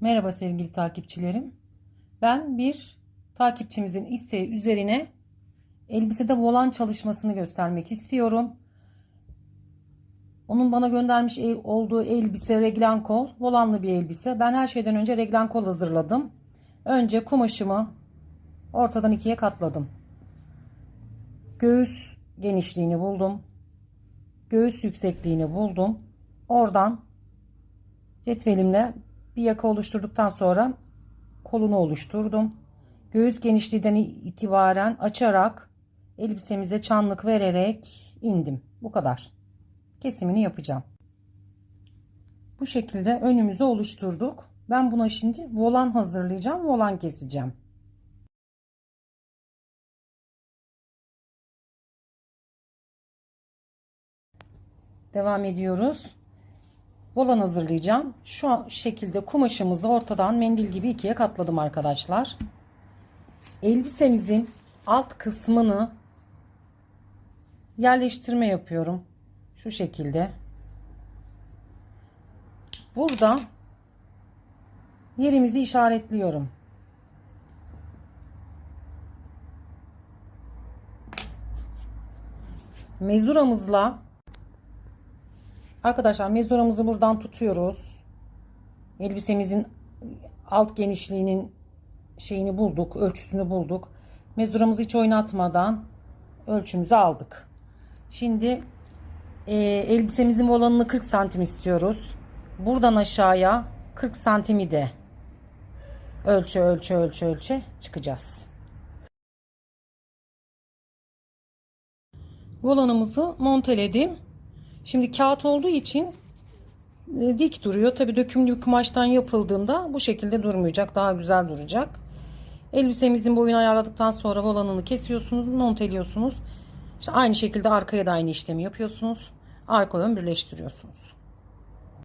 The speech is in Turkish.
Merhaba sevgili takipçilerim. Ben bir takipçimizin isteği üzerine elbisede volan çalışmasını göstermek istiyorum. Onun bana göndermiş olduğu elbise reglen kol, volanlı bir elbise. Ben her şeyden önce reglen kol hazırladım. Önce kumaşımı ortadan ikiye katladım. Göğüs genişliğini buldum. Göğüs yüksekliğini buldum. Oradan Cetvelimle bir yaka oluşturduktan sonra kolunu oluşturdum. Göğüs genişliğinden itibaren açarak elbisemize çanlık vererek indim. Bu kadar. Kesimini yapacağım. Bu şekilde önümüzü oluşturduk. Ben buna şimdi volan hazırlayacağım. Volan keseceğim. Devam ediyoruz. Volan hazırlayacağım. Şu şekilde kumaşımızı ortadan mendil gibi ikiye katladım arkadaşlar. Elbisemizin alt kısmını yerleştirme yapıyorum. Şu şekilde. Burada yerimizi işaretliyorum. Mezuramızla Arkadaşlar mezuramızı buradan tutuyoruz. Elbisemizin alt genişliğinin şeyini bulduk, ölçüsünü bulduk. Mezuramızı hiç oynatmadan ölçümüzü aldık. Şimdi e, elbisemizin olanını 40 santim istiyoruz. Buradan aşağıya 40 santimi de ölçü ölçü ölçü ölçü çıkacağız. Volanımızı monteledim. Şimdi kağıt olduğu için e, dik duruyor. Tabi dökümlü bir kumaştan yapıldığında bu şekilde durmayacak. Daha güzel duracak. Elbisemizin boyunu ayarladıktan sonra volanını kesiyorsunuz, monteliyorsunuz. İşte aynı şekilde arkaya da aynı işlemi yapıyorsunuz. Arka ön birleştiriyorsunuz.